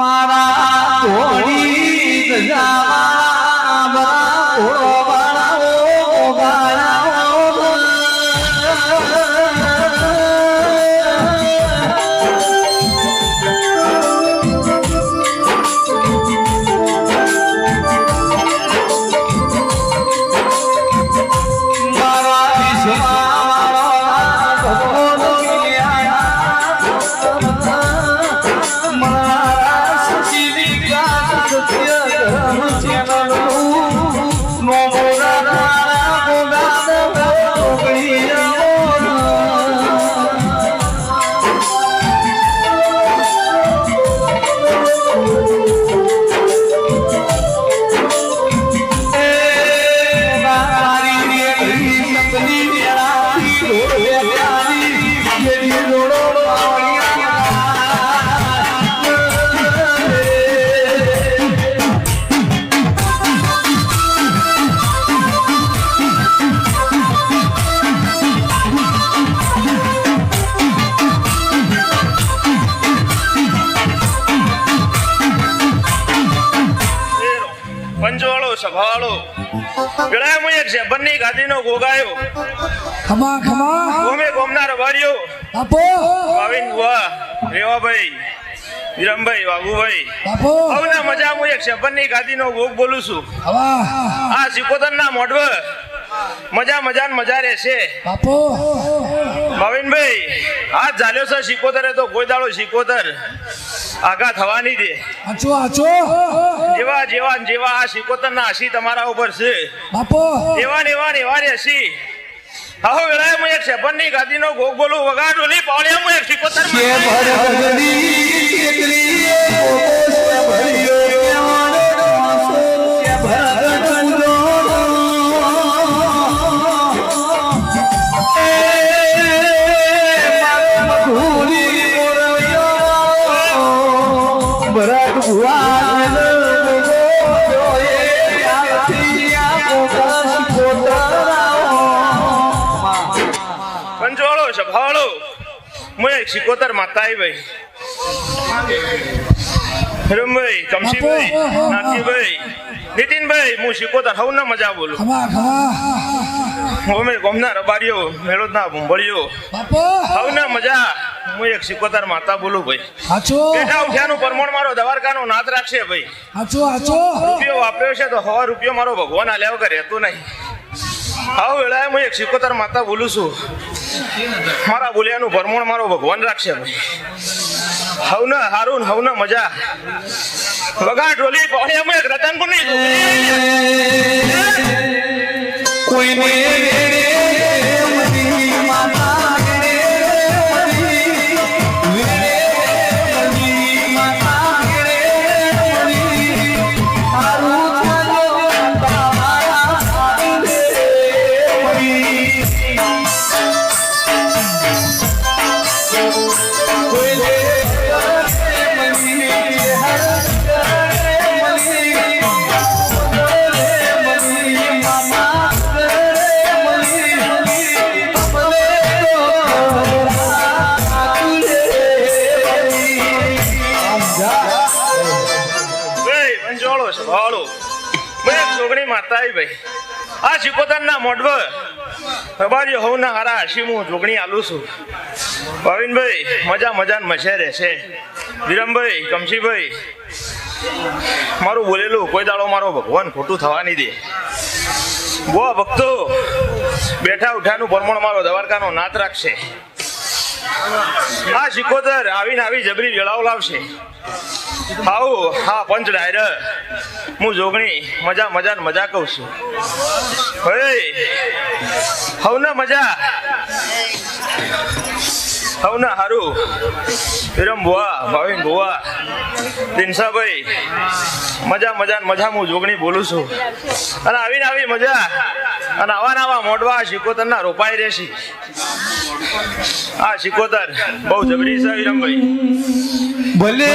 મારા પેલા હું એક શેબનની ગાદીનો ગોગાયો. ખમા ખમા. ગોમે ગોમના રવાડીઓ બાપો! ભાવિન બુઆ રેવાભાઈ વિરમભાઈ વાઘુભાઈ. બાપુ! હવે મજા હું એક શેબનની ગાદીનો ગોગ બોલું છું. આ સિકોતરના મોઢવ મજા મજા ને મજા રહેશે. બાપુ! ભાવિનભાઈ હાથ ઝાલ્યો છે સિકોતરે તો કોઈ દાડો સિકોતર. આગા થવાની દે. આચો આચો જેવા જેવા જેવા આ સિકોતરના હસી તમારા ઉપર છે. બાપો! એવા ને એવા ને એવા ને આહો વેળાએ હું એક શેફરની ગાદીનો ગોગ બોલો વગાડું નહીં પાવળિયા હું એક શિકોતર શેફર ભરગડી એકલી પોતે ભર્યો પંચવાળો સભાવાળો હું એક સિકોતર માતા આવી ભાઈ રમભાઈ કમશીભાઈ નાથજીભાઈ નીતિનભાઈ હું સિકોતર હવના મજા બોલું. અમે ગોમના રબારીઓ મેળોદના ભૂંભળીઓ. હવ ના મજા. હું એક સિકોતર માતા બોલું ભાઈ. બેઠા ઉઠ્યાનું પરમણ મારો દવારકાનો નાથ રાખશે ભાઈ. રૂપિયો વાપર્યો છે તો હવા રૂપિયો મારો ભગવાન આલ્યા વગર રહેતો નહીં. આવો વેળાએ હું એક સિકોતર માતા બોલું છું. મારા બોલ્યાનું ભરમણ મારો ભગવાન રાખશે હવન હવના હારું ને મજા. વગા ઢોલી પાડ્યા એક રતનપુરની કોઈને આવી ભાઈ. આ સિકોતરના મોઢવ રબારીઓ હવના હારા હાશી હું જોગણી આલું છું. ભાવિનભાઈ, મજા મજા રહેશે. વિરમભાઈ, કમશીભાઈ, મારું બોલેલું, કોઈ દાડો મારો ભગવાન ખોટું થવા નહીં દે. બો ભક્તો બેઠા ઉઠાનું પરમણ મારો દવારકાનો નાથ રાખશે. આ સિકોતર આવીને આવી જબરી વેળાઓ લાવશે. આવું, હા, પંચ ડાયર હું જોગણી, મજા મજા ને મજા કહું છું. હે, હવના મજા. હવના હારું વિરમ ભાવિન ભુવા દિનસાભાઈ મજા મજા મજા હું જોગણી બોલું છું અને આવીને આવી મજા અને આવા નવા મોડવા શિકોતરના રોપાઈ રહેશે આ શિકોતર બહુ જબરી છે વિરમભાઈ ભલે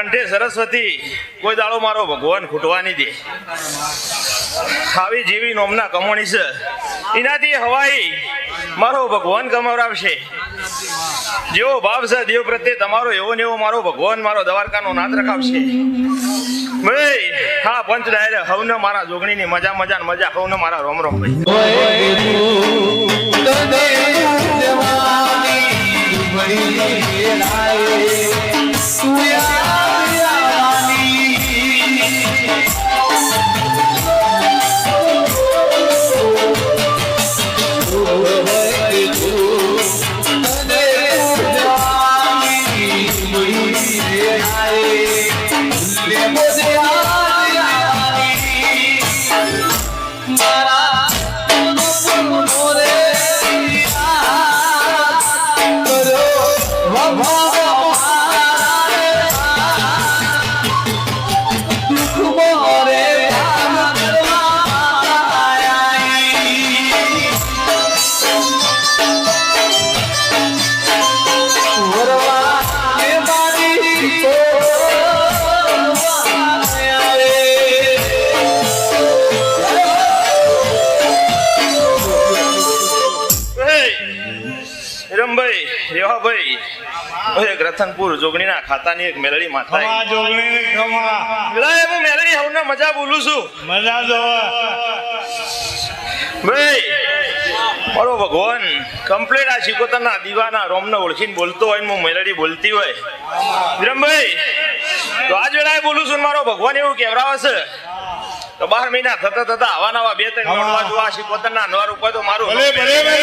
કંઠે સરસ્વતી, કોઈ દાડો મારો ભગવાન ખૂટવા નહીં દે. ખાવી જેવી નોમના કમોણી છે. એનાથી હવાઈ મારો ભગવાન કમાવરાવશે જેવો ભાવ છે દેવ પ્રત્યે તમારો એવો ને એવો મારો ભગવાન મારો દ્વારકાનો નાદ રખાવશે. ભાઈ, હા, પંચ ડાયરે હવને મારા જોગણીની મજા મજા મજા હવને મારા રોમ રોમ ભાઈ. રમભાઈ રેવાભાઈ એક રતનપુર જોગણીના ખાતાની એક મેલડી માતા જોગણી હું મેલડી હવને મજા બોલું છું. મજા જોવે ભાઈ મારો ભગવાન કમ્પ્લેટ આ શિકોતરના દીવાના રોમને ઓળખીને બોલતો હોય ને હું મેલડી બોલતી હોય. વિરમભાઈ તો આજ વેળાએ બોલું છું ને મારો ભગવાન એવું કહેવરાવે છે તો બાર મહિના થતા થતા આવા નવા બે ત્રણ. નોડવા જોવા શિકોતરના નોર ઉપર તો મારું ભલે, ભલે, ભલે.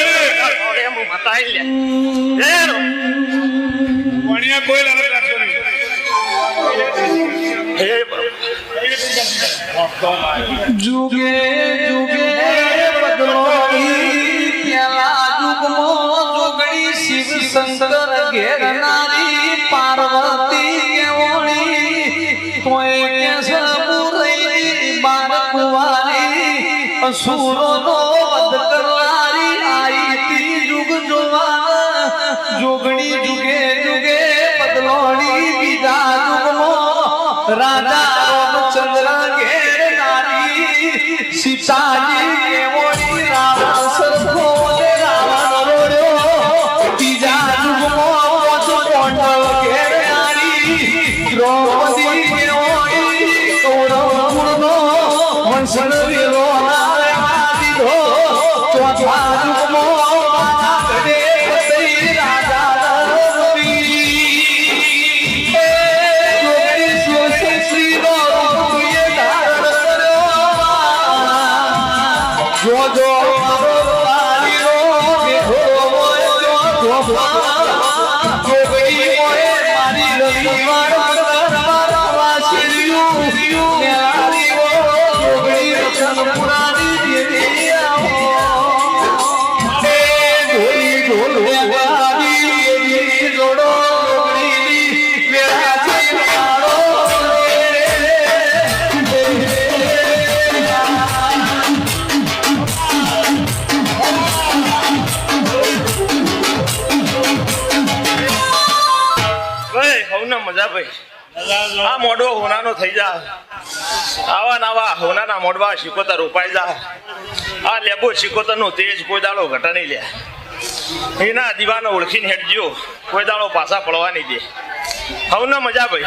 એમ હું લે જુગે જુગે બદલોઈ પેલા જુગમાં જોગણી શિવ શંકર ઘેરનારી પાર્વતી કેવણી તોય કેસ મુરઈ બાર કુંવારી અસુરોનો વધ કરનારી આઈ તી જુગ જોવા જોગણી જુગે જુગે પતલોણી બીજા જુગમો રાજા સીતાજી કેવડી રામ સરખો ને રાવણ રોડ્યો બીજા જુગમાં ચોથા જુગમાં Oh, હવને મજા ભાઈ આ મોઢો હોનાનો થઈ જા. આવા નાવા હોનાના મોઢવા શિકોતર રોપાઈ જા. આ લેબો શિકોતર તેજ કોઈ દાડો ઘટા નહીં લે. એના દીવાનો ઓળખીને હેઠ કોઈ દાડો પાછા પડવા નહીં દે. હવના મજા ભાઈ